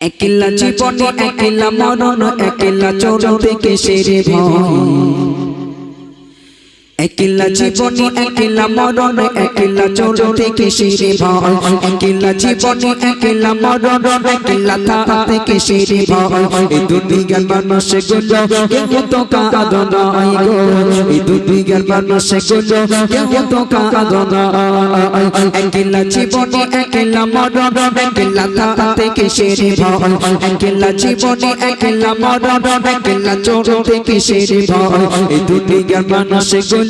একলা জীবনে একলা মরণ একলা চরণ থেকে সেরে ভয়। একলা জীবনে একলা মরণ একলা চরতে কেসেরে ভয় একলা জীবনে একলা মরণ একলা থাকতে কেসেরে ভয় এই দুনিয়ার মানুষগুলো কেউ তো কাঁদনাই গো এই দুনিয়ার মানুষগুলো কেউ তো কাঁদনাই একলা জীবনে একলা মরণ একলা থাকতে কেসেরে ভয় একলা জীবনে একলা মরণ একলা চরতে কেসেরে ভয় এই দুনিয়ার মানুষগুলো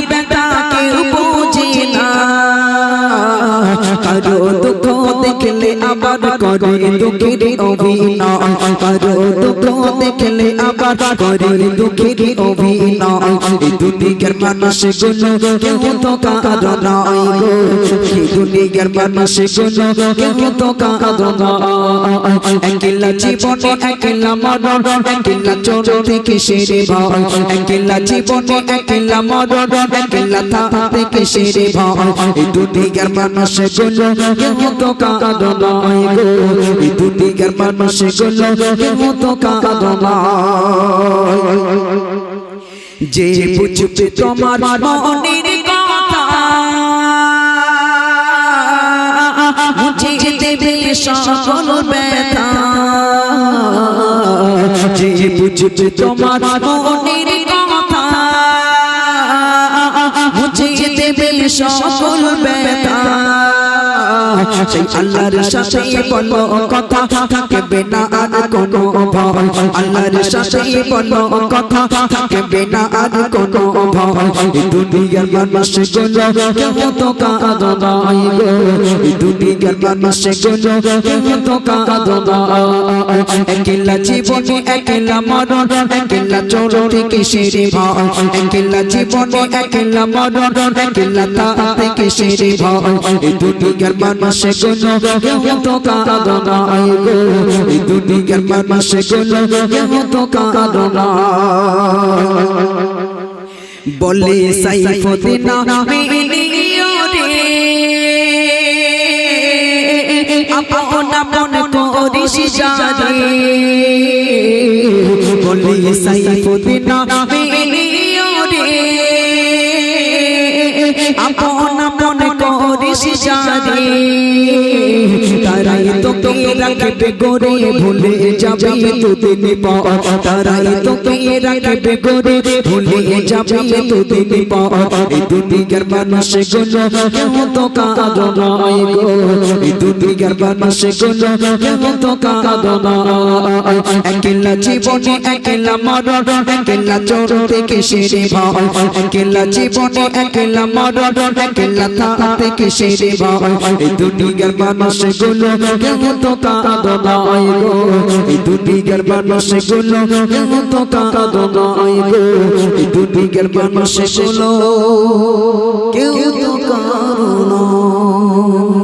করে দুঃখের অভিনয় কারও। দুঃখ দেখলে আবার করে। দুঃখের অভিনয় দুনিয়ার মানুষগুলো কেউ তো কাঁদো নয় গো এই দুনিয়ার মানুষগুলো কেউ তো কাঁদো নয় একলা জীবনে একলা মরণ, একলা চোর থেকে সেরে ভয়? একলা জীবনে একলা মরণ, একলা থাকতে কিসেরে ভয়? এই দুনিয়ার মানুষগুলো কেউ তো কাঁদো নয় গো এই দুনিয়ার মানুষগুলো কেউ তো কাঁদো নয় যে বুঝবে তোমার মনের কথা। মুছে দেবে সকল ব্যথা। যে বুঝবে তোমার মনের কথা। মুছে দেবে সকল ব্যথা। সেই আল্লাহর সাথে বলো কথা, থাকবে না আর কোনো ভয়। আল্লাহর সাথে বলো কথা, থাকবে না আর কোনো ভয়। দুনিয়ার মানুষগুলো কেউ তো কাঁদো নাই গো। দুনিয়ার মানুষগুলো কেউ তো কাঁদো না একলা জীবনে একলা মরণ, একলা চোর থেকে ভয়। একলা জীবনে একলা মরণ, একলা তাতে কিসেরে ভয়। দুনিয়ার মানুষ গুলো কেউ তো কাঁদো নাই গো। এই দুনিয়ার মানুষগুলো কেউ তো কাঁদো না বলে সাইফুদ্দিন আপন আপন করিস আপন তারাই তোকে রাখবে গোরে ভুলে যাবে দুদিন পর তারাই তোকে রাখবে গোরে ভুলে যাবে দুদিন পর এই দুনিয়ার মানুষগুলো কেউ তো কাঁদো নয় গো এই দুনিয়ার মানুষগুলো কেউ তো কাঁদো নয় একলা জীবনে একলা মরণ একলা চোর থেকে সেরে ভয় একলা জীবনে একলা মরণ একলা থাকতে কিসেরে ভয় এই দুনিয়ার মানুষগুলো কেউ তো কাঁদো নয় গো। এই দুনিয়ার মানুষগুলো কেউ তো কাঁদো নয় গো। এই দুনিয়ার মানুষগুলো, কেউ তো নয়।